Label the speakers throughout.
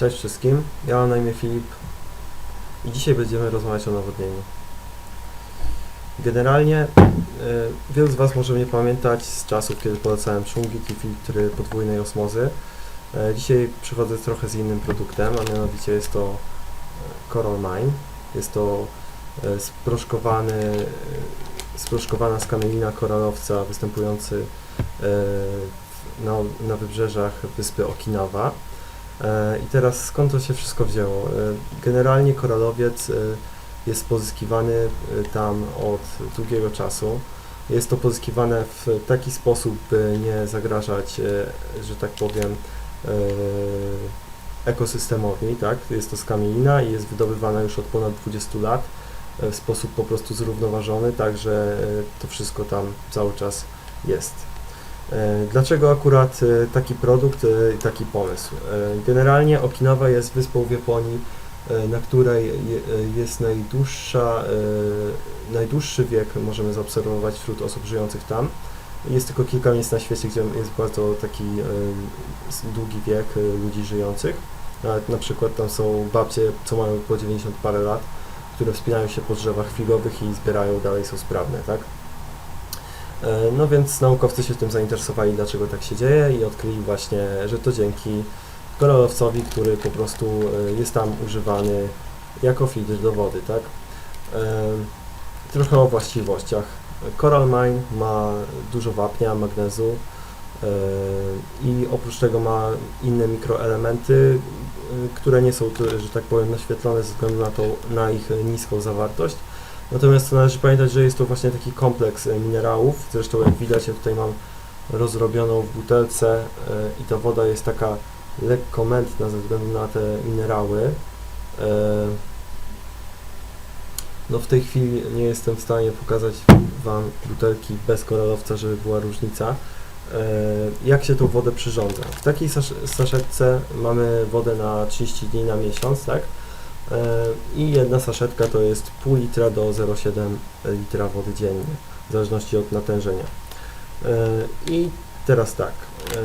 Speaker 1: Cześć wszystkim, ja mam na imię Filip i dzisiaj będziemy rozmawiać o nawodnieniu. Generalnie e, wielu z Was może mnie pamiętać z czasów, kiedy polecałem szumgit i filtry podwójnej osmozy. E, dzisiaj przychodzę trochę z innym produktem, a mianowicie jest to e, Coral Mine. Jest to e, sproszkowany, e, sproszkowana skamielina koralowca występujący w- na, na wybrzeżach wyspy Okinawa. E, I teraz skąd to się wszystko wzięło? E, Generalnie koralowiec e, jest pozyskiwany tam od długiego czasu. Jest to pozyskiwane w taki sposób, by nie zagrażać, że tak powiem, ekosystemowi. Tak? Jest to skamielina i jest wydobywana już od ponad 20 lat w sposób po prostu zrównoważony, także e, to wszystko tam cały czas jest. E, Dlaczego akurat e, taki produkt e, i taki pomysł? Generalnie Okinawa jest wyspą w Japonii, na której je- jest najdłuższa, najdłuższy wiek możemy zaobserwować wśród osób żyjących tam. Jest tylko kilka miejsc na świecie, gdzie jest bardzo taki długi wiek ludzi żyjących. Nawet na przykład tam są babcie, co mają po 90 parę lat, które wspinają się po drzewach figowych i zbierają, dalej są sprawne, tak? E, No więc naukowcy się tym zainteresowali, dlaczego tak się dzieje i odkryli właśnie, że to dzięki koralowcowi, który po prostu e, jest tam używany jako filtr do wody, tak? E, Trochę o właściwościach. Coral Mine ma dużo wapnia, magnezu i oprócz tego ma inne mikroelementy, które nie są, że tak powiem, naświetlone ze względu na, tą, na ich niską zawartość. Natomiast należy pamiętać, że jest to właśnie taki kompleks e, minerałów. Zresztą jak widać, ja tutaj mam rozrobioną w butelce e, i ta woda jest taka lekko mętna ze względu na te minerały. E, No w tej chwili nie jestem w stanie pokazać Wam butelki bez koralowca, żeby była różnica. Jak się tą wodę przyrządza? W takiej sasz- saszetce mamy wodę na 30 dni na miesiąc, tak? E, I jedna saszetka to jest pół litra do 0,7 litra wody dziennie, w zależności od natężenia. E, I teraz tak, e,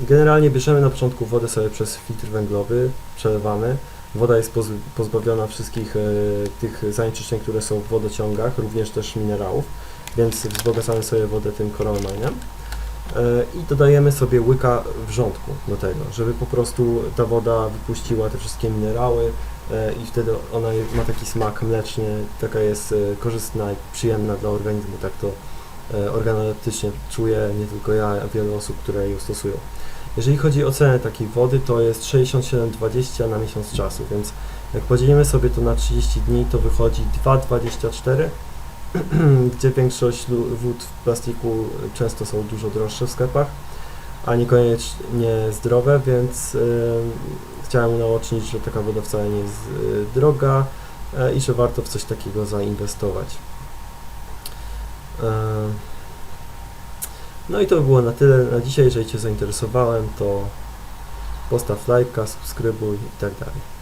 Speaker 1: generalnie bierzemy na początku wodę sobie przez filtr węglowy, przelewamy. Woda jest poz- pozbawiona wszystkich tych zanieczyszczeń, które są w wodociągach, również też minerałów, więc wzbogacamy sobie wodę tym koralmanem. E, I dodajemy sobie łyka wrzątku do tego, żeby po prostu ta woda wypuściła te wszystkie minerały, e, i wtedy ona ma taki smak mleczny, taka jest e, korzystna i przyjemna dla organizmu, tak to organoleptycznie czuje nie tylko ja, a wiele osób, które ją stosują. Jeżeli chodzi o cenę takiej wody, to jest 67,20 na miesiąc czasu, więc jak podzielimy sobie to na 30 dni, to wychodzi 2,24, gdzie większość wód w plastiku często są dużo droższe w sklepach, a niekoniecznie zdrowe, więc e, chciałem unaocznić, że taka woda wcale nie jest e, droga e, i że warto w coś takiego zainwestować. E, No i to by było na tyle na dzisiaj. Jeżeli Cię zainteresowałem, to postaw lajka, subskrybuj i tak dalej.